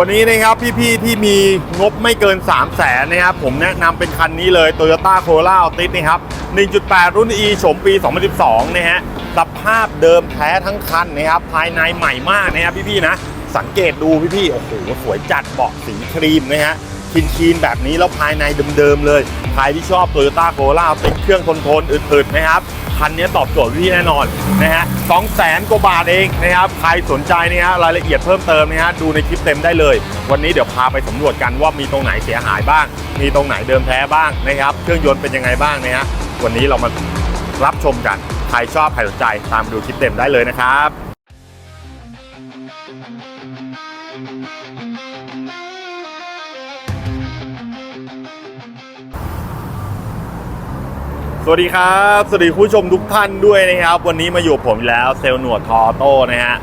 วันนี้นะครับพี่ๆที่มีงบไม่เกิน 3 0 0แสนนะครับผมแนะนำเป็นคันนี้เลย Toyota Corolla Altis นะครับ 1.8 รุ่น E โฉมปี 2012 นะฮะสภาพเดิมแท้ทั้งคันนะครับ ภายในใหม่มากนะครับพี่ๆนะ สังเกตดูพี่ๆ โอ้โห สวยจัดเบาะสีครีมนะฮะคินคีนแบบนี้แล้วภายในเดิมๆเลย ใครที่ชอบ Toyota Corolla Altis เครื่องทนๆอึดๆนะครับ คันนี้ตอบโจทย์พี่แน่นอนนะฮะสองแสนกว่าบาทเองนะครับใครสนใจนะฮะรายละเอียดเพิ่มเติมนะฮะดูในคลิปเต็มได้เลย วันนี้เดี๋ยวพาไปสำรวจกันว่ามีตรงไหนเสียหายบ้าง มีตรงไหนเดิมแท้บ้างนะครับเครื่องยนต์เป็นยังไงบ้างนะฮะวันนี้เรามารับชมกันใครชอบใครสนใจตามดูคลิปเต็มได้เลยนะครับ วัสดีครับ สวัสดีผู้ชมทุกท่านด้วยนะครับ วันนี้มาอยู่ผมแล้วเซลล์หนวดทอโต้นะฮะ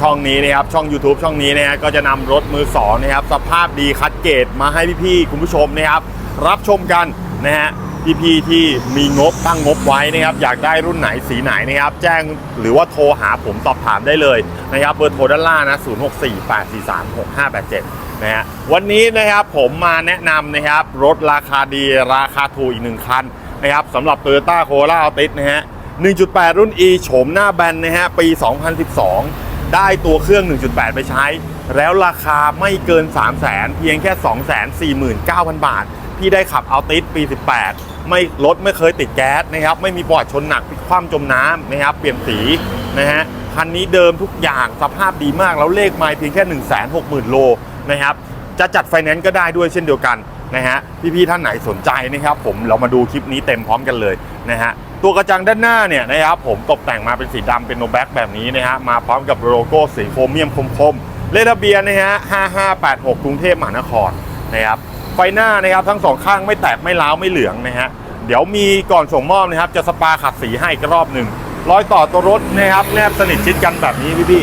ช่องนี้นะครับช่อง YouTube ช่องนี้นะฮะก็จะนำรถมือสองนะครับสภาพดีคัดเกรดมาให้พี่ๆคุณผู้ชมนะครับ รับชมกันนะฮะพี่ๆที่มีงบตั้งงบไว้นะครับ อยากได้รุ่นไหนสีไหนนะครับ แจ้งหรือว่าโทรหาผมสอบถามได้เลยนะครับเบอร์โทรด้านล่างนะ0648436587นะฮะวันนี้นะครับผมมาแนะนำนะครับรถราคาดีราคาถูกอีกหนึ่งคัน นะครับสำหรับ Toyota Corolla Altis นะฮะ 1.8 รุ่น E โฉมหน้าแบนนะฮะ ปี 2012 ได้ตัวเครื่อง 1.8 ไปใช้ แล้วราคาไม่เกิน 3 0 0 0 0 0เพียงแค่ 249,000 บาท พี่ได้ขับ Altis ปี 18 ไม่รถไม่เคยติดแก๊สนะครับ ไม่มีปอดชนหนักพลิกคว่ำจมน้ำนะครับ เปลี่ยนสีนะฮะคันนี้เดิมทุกอย่างสภาพดีมากแล้วเลขไมล์เพียงแค่ 160,000 โลนะครับจะจัดไฟแนนซ์ก็ได้ด้วยเช่นเดียวกัน นะฮะพี่ๆท่านไหนสนใจนะครับผมเรามาดูคลิปนี้เต็มพร้อมกันเลยนะฮะตัวกระจังด้านหน้าเนี่ยนะครับผมตกแต่งมาเป็นสีดำเป็นโนแบ็กแบบนี้นะฮะมาพร้อมกับโลโก้สีโครเมียมคมๆเลขทะเบียนนะฮะ5586 กรุงเทพมหานครนะครับไฟหน้านะครับทั้งสองข้างไม่แตกไม่ล้าวไม่เหลืองนะฮะเดี๋ยวมีก่อนส่งมอบนะครับจะสปาขัดสีให้กรอบหนึ่งรอยต่อตัวรถนะครับแนบสนิทชิดกันแบบนี้พี่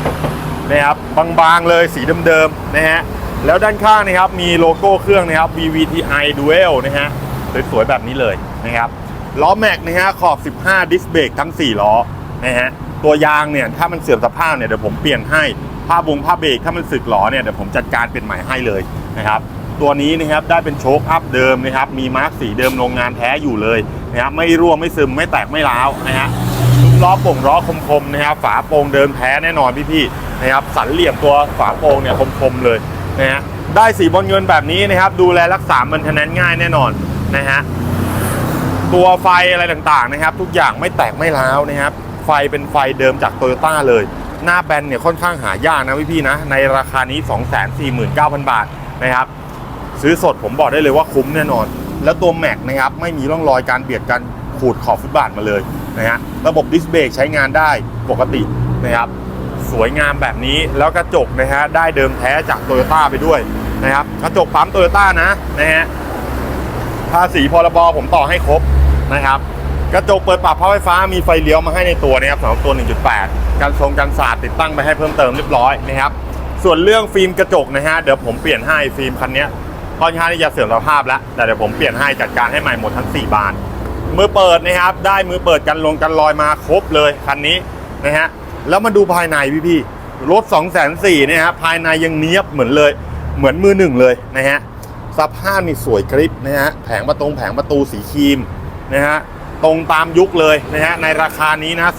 ๆนะครับบางๆเลยสีเดิมๆนะฮะ แล้วด้านข้างนะครับมีโลโก้เครื่องนะครับ VVTi Dual นะฮะสวยๆแบบนี้เลยนะครับล้อแม็กนะฮะขอบ 15 ดิสเบรกทั้ง 4 ล้อนะฮะตัวยางเนี่ยถ้ามันเสื่อมสภาพเนี่ยเดี๋ยวผมเปลี่ยนให้ผ้าบงผ้าเบรกถ้ามันสึกล้อเนี่ยเดี๋ยวผมจัดการเป็นใหม่ให้เลยนะครับตัวนี้นะครับได้เป็นโชคอัพเดิมนะครับมีมาร์กสีเดิมโรงงานแท้อยู่เลยนะครับไม่รั่วไม่ซึมไม่แตกไม่ร้าวนะฮะซุ้มล้อโป่งล้อคมๆนะครับฝาโปร่งเดิมแท้แน่นอนพี่ๆนะครับสันเหลี่ยมตัวฝาโปร่งเนี่ยคมๆเลย นะฮะได้สีบอลเงินแบบนี้นะครับ ดูแลรักษามันทนนง่ายแน่นอนนะฮะตัวไฟอะไรต่างๆนะครับ ทุกอย่างไม่แตกไม่ร้าวนะครับ ไฟเป็นไฟเดิมจากโตโยต้าเลย หน้าแบนเนี่ยค่อนข้างหายากนะพี่ๆนะ ในราคานี้ 249,000 บาทนะครับ ซื้อสดผมบอกได้เลยว่าคุ้มแน่นอน แล้วตัวแม็กนะครับ ไม่มีร่องรอยการเบียดกันขูดขอบฟุตบาทมาเลยนะฮะระบบดิสเบรกใช้งานได้ปกตินะครับ สวยงามแบบนี้แล้วกระจกนะฮะได้เดิมแท้จากโตโยต้าไปด้วยนะครับกระจกปั๊มโตโยต้านะนะฮะภาษีพรบผมต่อให้ครบนะครับกระจกเปิดปรับพับไฟฟ้ามีไฟเลี้ยวมาให้ในตัวนะครับสำหรับตัว 1.8 กันทรงกันสาดติดตั้งไปให้เพิ่มเติมเรียบร้อยนะครับส่วนเรื่องฟิล์มกระจกนะฮะเดี๋ยวผมเปลี่ยนให้ฟิล์มคันนี้ค่อนข้างที่จะเสื่อมสภาพแล้วแต่เดี๋ยวผมเปลี่ยนให้จัดการให้ใหม่หมดทั้ง 4 บาน มือเปิดนะครับได้มือเปิดกันลงกันลอยมาครบเลยคันนี้นะฮะ แล้วมาดูภายในพี่พี่รถ2 4 0 0 0เนี่ยฮะภายในยังเนี้ยบเหมือนเลย เหมือนมือหนึ่งเลยนะฮะสภาพนี่สวยกริบนะฮะแผงประตูแผงประตูสีครีมนะฮะตรงตามยุคเลยนะฮะในราคานี้นะ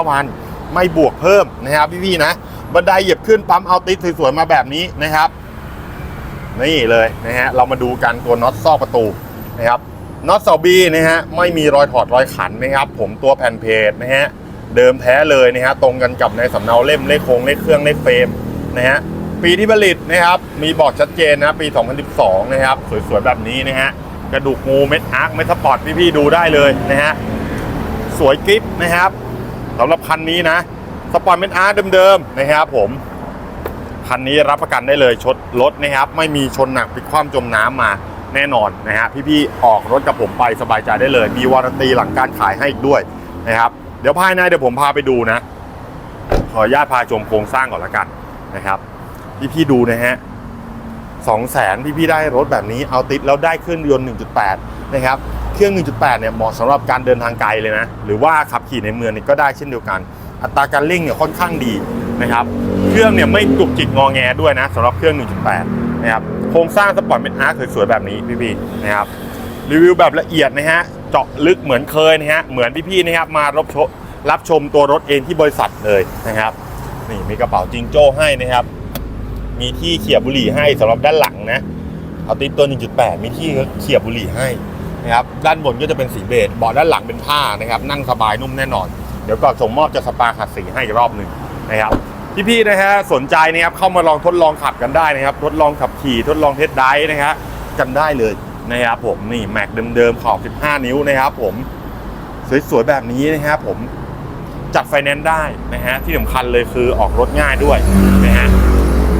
249,000ไม่บวกเพิ่มนะครับพี่ๆนะบันไดเหยียบขึ้นปั๊มเอาติสสวยๆมาแบบนี้นะครับนี่เลยนะฮะเรามาดูกันตัวน็อตซอกประตูนะครับน็อตเสาบีนะฮะไม่มีรอยถอดรอยขันนะครับ ผมตัวแผ่นเพจนะฮะ เดิมแท้เลยนะฮะตรงกันกับในสำเนาเล่มเลขโครงเลขเครื่องเลขเฟรมนะฮะปีที่ผลิตนะครับมีบอกชัดเจนนะปี 2012 นะครับ สวยๆแบบนี้นะฮะกระดูกงูเม็ดอาร์คเม็ดสปอร์ตพี่ๆดูได้เลยนะฮะสวยกริปนะครับสำหรับคันนี้นะสปอร์ตเม็ดอาร์คเดิมๆนะครับผมคันนี้รับประกันได้เลยชดรถนะครับ ไม่มีชนหนักพลิกคว่ำจมน้ำมาแน่นอนนะฮะพี่ๆออกรถกับผมไปสบายใจได้เลย มีวารันตีหลังการขายให้อีกด้วยนะครับ เดี๋ยวภายในเดี๋ยวผมพาไปดูนะ ขออนุญาตพาชมโครงสร้างก่อนละกันนะครับ พี่ๆดูนะฮะสองแสนพี่ๆได้รถแบบนี้เอาติดแล้วได้เครื่องยนต์ 1.8 นะครับ เครื่อง 1.8 เนี่ยเหมาะสำหรับการเดินทางไกลเลยนะ หรือว่าขับขี่ในเมืองนี่ก็ได้เช่นเดียวกัน อัตราการเร่งเนี่ยค่อนข้างดีนะครับ เครื่องรื่องเนี่ยไม่จุกจิกงอแงด้วยนะสำหรับเครื่อง 1.8 นะครับ โครงสร้างสปอร์ตเป็นอาร์คสวยๆแบบนี้พี่ๆนะครับ รีวิวแบบละเอียดนะฮะ เจาะลึกเหมือนเคยนะฮะ เหมือนพี่ๆนะครับมารับชมรับชมตัวรถเองที่บริษัทเลยนะครับ นี่มีกระเป๋าจิงโจ้ให้นะครับ มีที่เขี่ยบุหรี่ให้สำหรับด้านหลังนะเอาติดตัว 1.8 มีที่เขี่ยบุหรี่ให้นะครับ ด้านบนก็จะเป็นสีเบจเบาะด้านหลังเป็นผ้านะครับ นั่งสบายนุ่มแน่นอน เดี๋ยวก่อนส่งมอบจะสปาขัดสีให้อีกรอบหนึ่งนะครับพี่ๆนะฮะสนใจนะครับเข้ามาลองทดลองขับกันได้นะครับ ทดลองขับขี่ทดลองเทสไดฟ์นะฮะกันได้เลย นะครับผมนี่แม็กเดิมๆขอบ 15 นิ้วนะครับผมสวยๆแบบนี้นะครับผมจัดไฟแนนซ์ได้นะฮะที่สำคัญเลยคือออกรถง่ายด้วยนะฮะ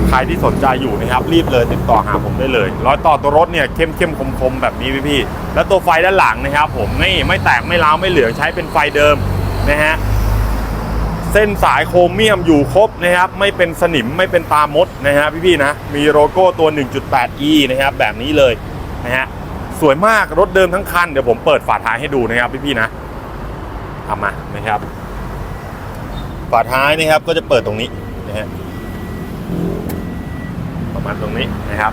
ใครที่สนใจอยู่นะครับ รีบเลยติดต่อหาผมได้เลยร้อยต่อตัวรถเนี่ยเข้มเข้มๆคมๆแบบนี้พี่ๆแล้วตัวไฟด้านหลังนะครับ ผมนี่ไม่แตกไม่ร้าวไม่เหลืองใช้เป็นไฟเดิมนะฮะเส้นสายโครเมียมอยู่ครบนะครับ ไม่เป็นสนิมไม่เป็นตามดนะฮะพี่ๆนะมีโลโก้ตัว 1.8e นะครับแบบนี้เลยนะฮะ สวยมากรถเดิมทั้งคัน เดี๋ยวผมเปิดฝาท้ายให้ดูนะครับพี่ๆนะทำมานะครับฝาท้ายนะครับก็จะเปิดตรงนี้นะฮะประมาณตรงนี้นะครับ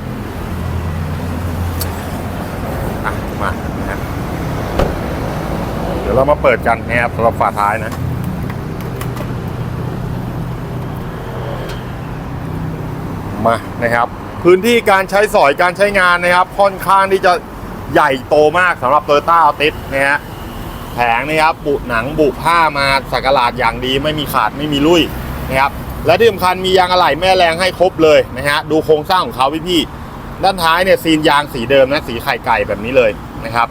มานะเดี๋ยวเรามาเปิดกันนะครับสำหรับฝาท้ายนะมานะครับ พื้นที่การใช้สอยการใช้งานนะครับค่อนข้างที่จะ ใหญ่โตมากสำหรับโตโยต้าอัลติสนะฮะแผงนะครับบุหนังบุผ้ามาสักหลาดอย่างดีไม่มีขาดไม่มีลุยนะครับและที่สำคัญมียางอะไหล่แม่แรงให้ครบเลยนะฮะดูโครงสร้างของเขาพี่ๆด้านท้ายเนี่ยซีนยางสีเดิมนะสีไข่ไก่แบบนี้เลยนะครับ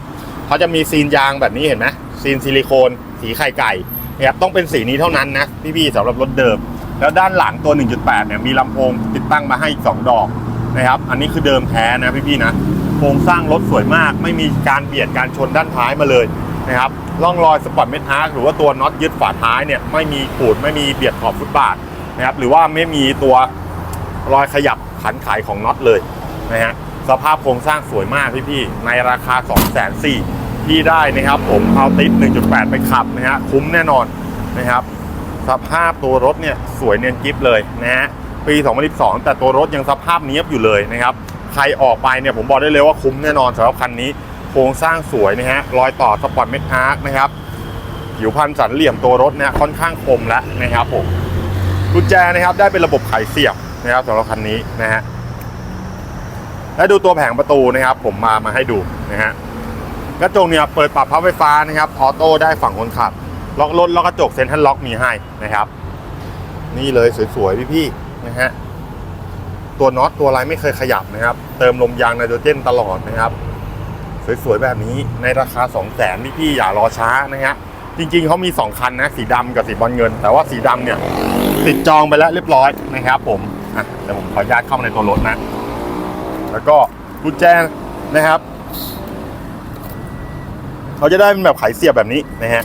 เขาจะมีซีนยางแบบนี้เห็นไหมซีนซิลิโคนสีไข่ไก่นะครับต้องเป็นสีนี้เท่านั้นนะพี่ๆสำหรับรถเดิม แล้วด้านหลังตัว 1.8เนี่ยมีลำโพงติดตั้งมาให้อีก2ดอกนะครับอันนี้คือเดิมแท้นะพี่ๆนะ โครงสร้างรถสวยมาก ไม่มีการเบียดการชนด้านท้ายมาเลยนะครับร่องรอยสปอร์ตเมทอาร์หรือว่าตัวน็อตยึดฝาท้ายเนี่ยไม่มีขูดไม่มีเบียดขอบฟุตบาทนะครับหรือว่าไม่มีตัวรอยขยับขันไขของน็อตเลยนะฮะสภาพโครงสร้างสวยมากพี่ๆในราคา 2 4 0 0 0พี่ได้นะครับ ผมเอาติด 1.8 ไปขับนะฮะคุ้มแน่นอนนะครับสภาพตัวรถเนี่ยสวยเนียนกิฟเลยนะฮะปี 2012 แต่ตัวรถยังสภาพเนี้ยบอยู่เลยนะครับ ใครออกไปเนี่ยผมบอกได้เลยว่าคุ้มแน่นอนสำหรับคันนี้ โครงสร้างสวยนะฮะรอยต่อสปอร์ตเมทอาร์คนะครับผิวพันสันเหลี่ยมตัวรถเนี่ยค่อนข้างคมแล้วนะครับผมกุญแจนะครับได้เป็นระบบไขเสียบนะครับสำหรับคันนี้นะฮะและดูตัวแผงประตูนะครับ ผมมามาให้ดูนะฮะกระจกเนี่ยเปิดปรับพับไฟฟ้านะครับออโต้ได้ฝั่งคนขับ ล็อกรถล็อกกระจกเซ็นทรัลล็อกมีให้นะครับ นี่เลยสวยๆพี่ๆนะฮะ ตัวน็อตตัวอะไรไม่เคยขยับนะครับ เติมลมยางไนโตรเจนตลอดนะครับ สวยๆแบบนี้ในราคา 2 0 0แสนพี่ๆอย่ารอช้านะฮะจริงๆเขามี 2 คันนะสีดำกับสีบอลเงิน แต่ว่าสีดำเนี่ยติดจองไปแล้วเรียบร้อยนะครับ ผมอะเดี๋ยวผมขออนุญาตเข้ามาในตัวรถนะ แล้วก็กุญแจนะครับเขาจะได้เป็นแบบไขเสียบแบบนี้นะฮะ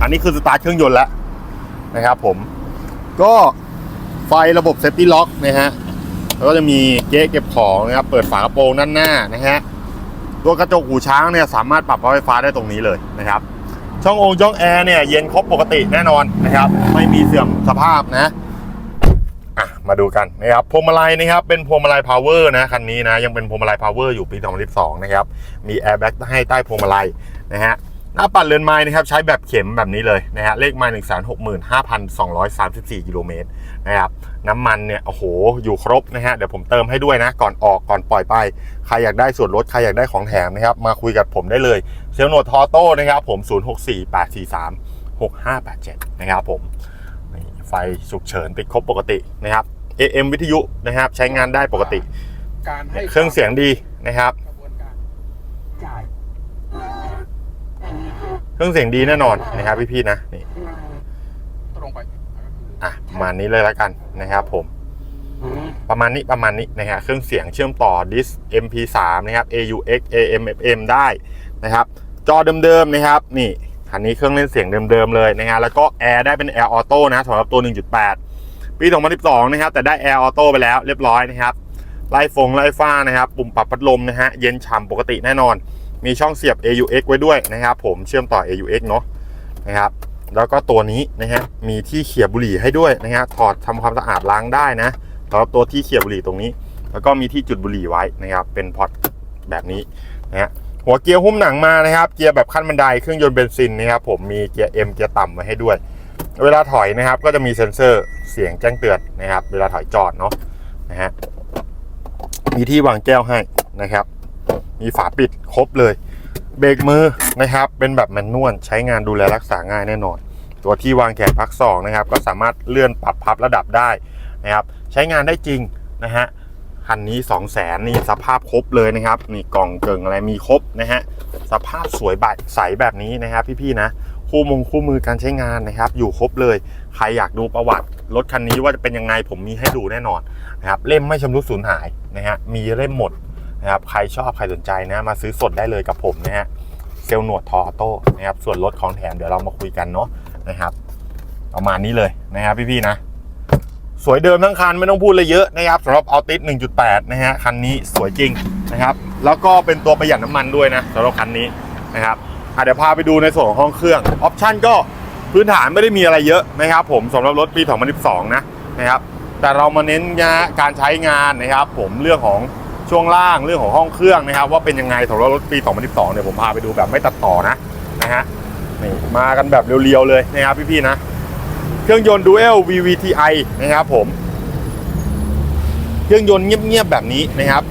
อันนี้คือสตาร์ทเครื่องยนต์แล้วนะครับ ผมก็ ไฟระบบเซฟตี้ล็อกนะฮะแล้วก็จะมีเก๊ะเก็บของนะครับเปิดฝากระโปรงด้านหน้านะฮะตัวกระจกหูช้างเนี่ยสามารถปรับไฟฟ้าได้ตรงนี้เลยนะครับ ช่องโองช่องแอร์เนี่ยเย็นครบปกติแน่นอนนะครับ ไม่มีเสื่อมสภาพนะอะมาดูกันนะครับพวงมาลัยนะครับเป็นพวงมาลัยพาวเวอร์นะคันนี้นะยังเป็นพวงมาลัยพาวเวอร์อยู่ปี 2012 นะครับ มีแอร์แบ็กให้ใต้พวงมาลัยนะฮะ หน้าปัดเรือนไม้นะครับใช้แบบเข็มแบบนี้เลยนะฮะเลขไม้หนึ่งแสนหกหมื่นห้าพันสองร้อยสามสิบสี่กิโลเมตรนะครับน้ำมันเนี่ยโอ้โหอยู่ครบนะฮะเดี๋ยวผมเติมให้ด้วยนะ ก่อนออกก่อนปล่อยไป ใครอยากได้ส่วนลดใครอยากได้ของแถมนะครับ มาคุยกับผมได้เลยเซลล์โนดทอโต้นะครับผม 0 6 4 8 4 3 6 5 8 7 นะครับผมนี่ไฟฉุกเฉินติดครบปกตินะครับ AM วิทยุนะครับใช้งานได้ปกติ การให้เครื่องเสียงดีนะครับ กระบวนการ จ่าย เครื่องเสียงดีแน่นอนนะครับพี่ๆนะนี่ตรงไปอะประมาณนี้เลยแล้วกันนะครับผม ประมาณนี้ประมาณนี้นะฮะเครื่องเสียงเชื่อมต่อดิส MP3 นะครับ AUX AM FM ได้นะครับ จอเดิมๆนะครับ นี่คันนี้เครื่องเล่นเสียงเดิมๆเลยนะฮะแล้วก็แอร์ได้เป็นแอร์ออโต้นะสำหรับตัว 1.8 ปี 2012 นะครับ แต่ได้แอร์ออโต้ไปแล้วเรียบร้อยนะครับไล่ฟงไล่ฟ้านะครับ ปุ่มปรับพัดลมนะฮะเย็นฉ่ำปกติแน่นอน มีช่องเสียบ AUX ไว้ด้วยนะครับผมเชื่อมต่อ AUX เนาะนะครับแล้วก็ตัวนี้นะฮะมีที่เขี่ยบุหรี่ให้ด้วยนะฮะถอดทำความสะอาดล้างได้นะสำหรับตัวที่เขี่ยบุหรี่ตรงนี้ แล้วก็มีที่จุดบุหรี่ไว้นะครับเป็นพอร์ตแบบนี้นะฮะหัวเกียร์หุ้มหนังมานะครับเกียร์แบบขั้นบันไดเครื่องยนต์เบนซินนะครับผมมีเกียร์ M เกียร์ต่ำไว้ให้ด้วย เวลาถอยนะครับก็จะมีเซ็นเซอร์เสียงแจ้งเตือนนะครับ เวลาถอยจอดเนาะนะฮะมีที่วางแก้วให้นะครับ มีฝาปิดครบเลย เบรกมือนะครับ เป็นแบบแมนนวลใช้งานดูแลรักษาง่ายแน่นอน ตัวที่วางแขนพักสองนะครับ ก็สามารถเลื่อนปรับพับระดับได้นะครับ ใช้งานได้จริงนะฮะคันนี้ 2 0 0แสนนี่สภาพครบเลยนะครับ นี่กล่องเกิงอะไรมีครบนะฮะสภาพสวยใบใสแบบนี้นะครับ พี่ๆนะคู่มงคู่มือการใช้งานนะครับ อยู่ครบเลย ใครอยากดูประวัติรถคันนี้ว่าจะเป็นยังไงผมมีให้ดูแน่นอนนะครับเล่มไม่ชำรุดสูญหายนะฮะมีเล่มหมด นะครับใครชอบใครสนใจนะมาซื้อสดได้เลยกับผมนะฮะเซลหนวดทออโต้นะครับส่วนลดของแถมเดี๋ยวเรามาคุยกันเนาะนะครับประมาณนี้เลยนะครับพี่ๆนะ สวยเดิมทั้งคันไม่ต้องพูดเลยเยอะนะครับสำหรับออติส1.8 นะฮะคันนี้สวยจริงนะครับ แล้วก็เป็นตัวประหยัดน้ำมันด้วยนะสำหรับคันนี้นะครับเดี๋ยวพาไปดูในส่วนของห้องเครื่องออปชั่นก็พื้นฐานไม่ได้มีอะไรเยอะนะครับ ผมสำหรับรถปี 2012 นะนะครับ แต่เรามาเน้นนะการใช้งานนะครับ ผมเรื่องของ ช่วงล่างเรื่องของห้องเครื่องนะครับ ว่าเป็นยังไงสำหรับรถปี 2012เนี่ยผมพาไปดูแบบไม่ตัดต่อนะนะฮะนี่มากันแบบเรียวๆเลยนะครับพี่ๆนะ เครื่องยนต์ Dual VVTi นะครับผม เครื่องยนต์เงียบๆแบบนี้นะครับ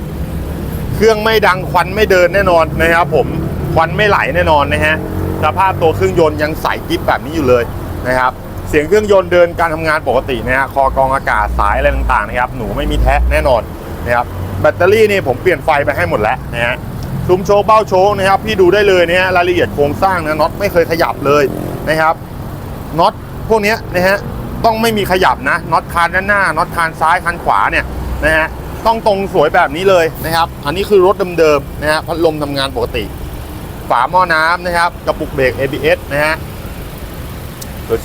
เครื่องไม่ดังควันไม่เดินแน่นอนนะครับผมควันไม่ไหลแน่นอนนะฮะสภาพตัวเครื่องยนต์ยังใสกิ๊บแบบนี้อยู่เลยนะครับเสียงเครื่องยนต์เดินการทำงานปกตินะฮะคอกรองอากาศสายอะไรต่างๆนะครับหนูไม่มีแทะแน่นอนนะครับ แบตเตอรี่นี่ผมเปลี่ยนไฟไปให้หมดแล้วนะฮะซุ้มโชว์เบ้าโชว์นะครับพี่ดูได้เลยเนี่ยรายละเอียดโครงสร้างนะน็อตไม่เคยขยับเลยนะครับน็อตพวกนี้นะฮะต้องไม่มีขยับนะน็อตคานด้านหน้าน็อตคานซ้ายคานขวาเนี่ยนะฮะต้องตรงสวยแบบนี้เลยนะครับ อันนี้คือรถเดิมๆนะฮะพัดลมทำงานปกติ ฝาหม้อน้ำนะครับกระปุกเบรก ABS นะฮะ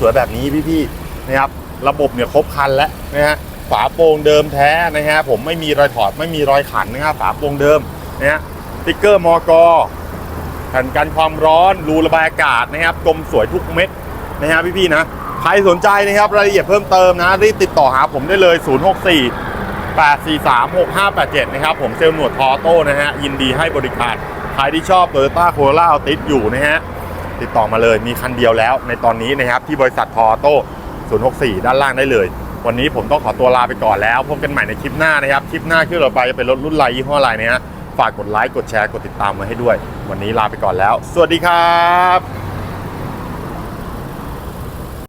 สวยๆแบบนี้พี่ๆนะครับ ระบบเนี่ยครบคันแล้วนะฮะ ฝาโปร่งเดิมแท้นะฮะผมไม่มีรอยถอดไม่มีรอยขันนะครับฝาโปร่งเดิมนะฮะติ๊กเกอร์มอกแผ่นกันความร้อนรูระบายอากาศนะครับกลมสวยทุกเม็ดนะฮะพี่ๆนะใครสนใจนะครับรายละเอียดเพิ่มเติมนะรีบติดต่อหาผมได้เลย 064 843 6587 นะครับ ผมเซลล์หนวดทอโต้นะฮะ ยินดีให้บริการ ใครที่ชอบ Toyota Corolla Altis อยู่นะฮะ ติดต่อมาเลยมีคันเดียวแล้วในตอนนี้นะครับ ที่บริษัททอโต้064 ด้านล่างได้เลย วันนี้ผมต้องขอตัวลาไปก่อนแล้วพบกันใหม่ในคลิปหน้านะครับ คลิปหน้าที่เราไปจะเป็นรถรุ่นไรยี่ห้ออะไรเนี่ยฝากกดไลค์กดแชร์กดติดตามมาให้ด้วย วันนี้ลาไปก่อนแล้ว สวัสดีครับ